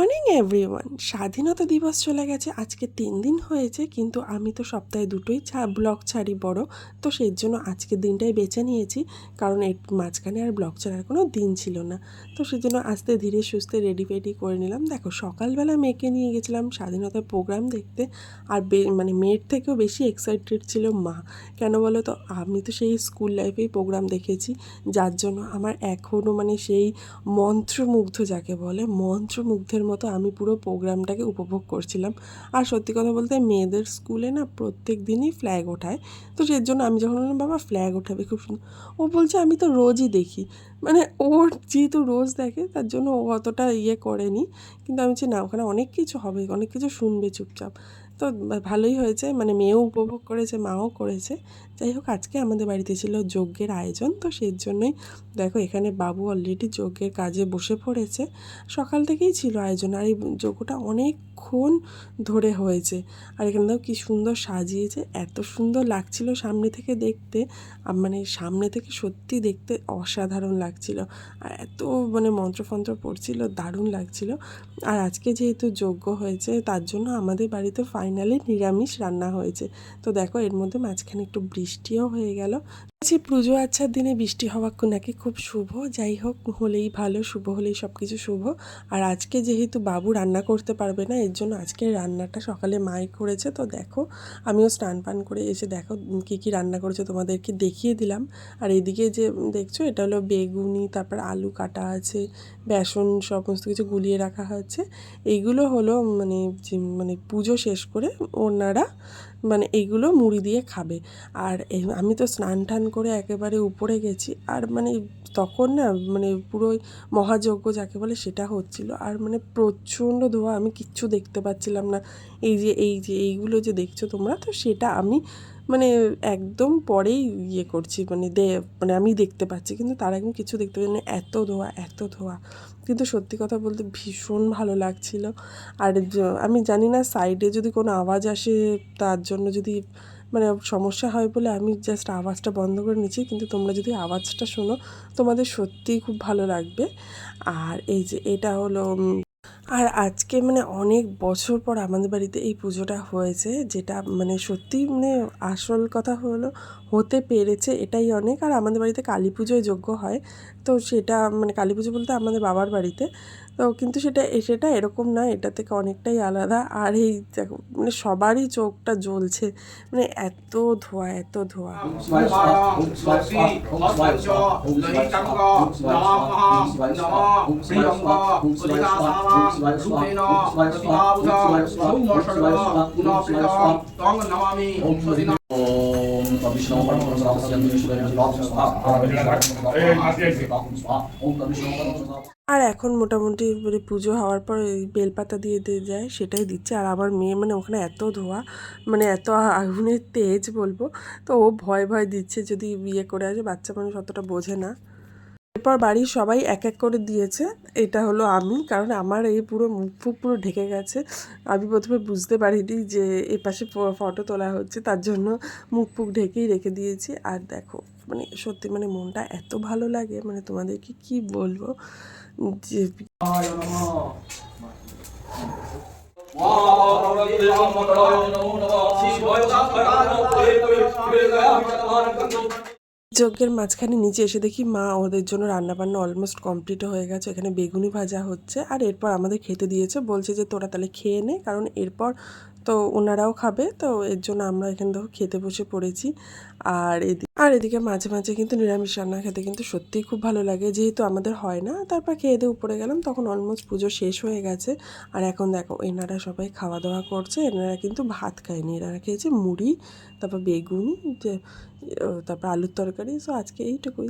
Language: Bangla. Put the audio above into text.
মর্নিং এভরিওয়ান স্বাধীনতা দিবস চলে গেছে, আজকে তিন দিন হয়েছে, কিন্তু আমি তো সপ্তাহে দুটোই ছা, ব্লগ ছাড়ি বড়, তো সেই জন্য আজকের দিনটাই বেছে নিয়েছি, কারণ এর মাঝখানে আর ব্লগ ছাড়ার কোনো দিন ছিল না। তো সেই জন্য আস্তে ধীরে সুস্থে রেডি ফেডি করে নিলাম। দেখো, সকালবেলা মেয়েকে নিয়ে গেছিলাম স্বাধীনতার প্রোগ্রাম দেখতে, আর মানে মেয়ের থেকেও বেশি এক্সাইটেড ছিল মা। কেন বলো তো, আমি তো সেই স্কুল লাইফেই প্রোগ্রাম দেখেছি, যার জন্য আমার এখনও মানে সেই মন্ত্রমুগ্ধ, যাকে বলে মন্ত্রমুগ্ধের মতো আমি পুরো প্রোগ্রামটাকে উপভোগ করছিলাম। আর সত্যি কথা বলতে মেয়েদের স্কুলে না প্রত্যেক দিনই ফ্ল্যাগ ওঠায়। তো সেই জন্য আমি যখন বললাম, বাবা ফ্ল্যাগ ওঠাবে, খুব সুন্দর। ও বলছে, আমি তো রোজই দেখি। মানে ওর যেহেতু রোজ দেখে, তার জন্য ও অতটা ইয়ে করেনি। কিন্তু আমি বলছি, না, ওখানে অনেক কিছু হবে, অনেক কিছু শুনবে চুপচাপ। তো ভালোই হয়েছে। মানে মেয়েও উপভোগ করেছে, মাও করেছে। যাই হোক, আজকে আমাদের বাড়িতে ছিল যজ্ঞের আয়োজন। তো সেই জন্যই দেখো, এখানে বাবু অলরেডি যজ্ঞের কাজে বসে পড়েছে। সকাল থেকেই ছিল আয়োজন। আর এই যজ্ঞটা অনেকক্ষণ ধরে হয়েছে। আর এখানে দেখো, কী সুন্দর সাজিয়েছে। এত সুন্দর লাগছিল সামনে থেকে দেখতে। মানে সামনে থেকে সত্যি দেখতে অসাধারণ লাগছিল। আর এত মানে মন্ত্রফন্ত্র পড়ছিল, দারুণ লাগছিল। আর আজকে যেহেতু যজ্ঞ হয়েছে, তার জন্য আমাদের বাড়িতে ফাইনালি নিরামিষ রান্না হয়েছে। তো দেখো, এর মধ্যে মাঝখানে একটু বৃষ্টিও হয়ে গেল। বলছি, পুজো আচ্ছার দিনে বৃষ্টি হওয়া নাকি খুব শুভ? যাই হোক, হলেই ভালো, শুভ হলেই সব কিছু শুভ। আর আজকে যেহেতু বাবু রান্না করতে পারবে না, এর জন্য আজকে রান্নাটা সকালে মাই করেছে। তো দেখো, আমিও স্নান পান করে এসে দেখো কী কী রান্না করেছে, তোমাদেরকে দেখিয়ে দিলাম। আর এদিকে যে দেখছ, এটা হলো বেগুনি, তারপর আলু কাটা আছে, বেসন সমস্ত কিছু গুলিয়ে রাখা হয়েছে এইগুলো হলো মানে মানে পুজো শেষ করে ওনারা মানে এইগুলো মুড়ি দিয়ে খাবে। আর আমি তো স্নান টান করে একেবারে উপরে গেছি। আর মানে তখন না মানে পুরোই মহাযজ্ঞ যাকে বলে সেটা হচ্ছিল। আর মানে প্রচণ্ড ধোয়া, আমি কিচ্ছু দেখতে পাচ্ছিলাম না। এই যে এই যে, এইগুলো যে দেখছ তোমরা, তো সেটা আমি মানে একদম পরেই ইয়ে করছি। মানে দে মানে আমি দেখতে পাচ্ছি, কিন্তু তার আগে কিছু দেখতে পাচ্ছি না। এত ধোয়া এত ধোয়া। কিন্তু সত্যি কথা বলতে ভীষণ ভালো লাগছিল। আর আমি জানি না সাইডে যদি কোনো আওয়াজ আসে তার জন্য যদি মানে সমস্যা হয় বলে আমি জাস্ট আওয়াজটা বন্ধ করে নিচ্ছি। কিন্তু তোমরা যদি আওয়াজটা শোনো, তোমাদের সত্যিই খুব ভালো লাগবে। আর এই যে এটা হলো আর আজকে মানে অনেক বছর পর আমাদের বাড়িতে এই পুজোটা হয়েছে যেটা মানে সত্যি মানে আসল কথা হলো হতে পেরেছে এটাই অনেক আর আমাদের বাড়িতে কালী পুজোয় যোগ্য হয় তো সেটা মানে কালী পুজো বলতে আমাদের বাবার বাড়িতে তো কিন্তু সেটা সেটা এরকম না এটা থেকে অনেকটাই আলাদা আর এই দেখো মানে সবারই চোখটা জ্বলছে মানে এত ধোয়া এত ধোয়া আর এখন মোটামুটি মানে পুজো হওয়ার পর এই বেলপাতা দিয়ে দিয়ে যায় সেটাই দিচ্ছে। আর আমার মেয়ে মানে ওখানে এত ধোয়া মানে এত আগুনের তেজ বলব তো ও ভয় ভয় দিচ্ছে যদি বিয়ে করে আসে বাচ্চা মানুষ অতটা বোঝে না। এরপর বাড়ির সবাই এক এক করে দিয়েছে। এটা হলো আমি, কারণ আমার এই পুরো মুখ ফুক পুরো ঢেকে গেছে। আমি প্রথমে বুঝতে পারিনি যে এ পাশে ফটো তোলা হচ্ছে, তার জন্য মুখ ফুক ঢেকেই রেখে দিয়েছি। আর দেখো মানে সত্যি মানে মনটা এত ভালো লাগে মানে তোমাদেরকে কি বলব? যে যজ্ঞের মাঝখানে নিচে এসে দেখি মা ওদের জন্য রান্না বান্না অলমোস্ট কমপ্লিট হয়ে গেছে। এখানে বেগুনি ভাজা হচ্ছে। আর এরপর আমাদের খেতে দিয়েছে। বলছে যে তোরা তাহলে খেয়ে নে। কারণ এরপর তো ওনারাও খাবে, তো এর জন্য আমরা এখান দেখো খেতে বসে পড়েছি। আর এদিকে আর এদিকে মাঝে মাঝে কিন্তু নিরামিষ রান্না খেতে কিন্তু সত্যিই খুব ভালো লাগে। যেহেতু আমাদের হয় না, তারপর খেয়ে দিয়ে উপরে গেলাম, তখন অলমোস্ট পুজো শেষ হয়ে গেছে। আর এখন দেখো, এনারা সবাই খাওয়া দাওয়া করছে, এনারা কিন্তু ভাত খায়নি। এনারা খেয়েছে মুড়ি, তারপর বেগুনি তারপর আলুর তরকারি সো আজকে এইটুকুই।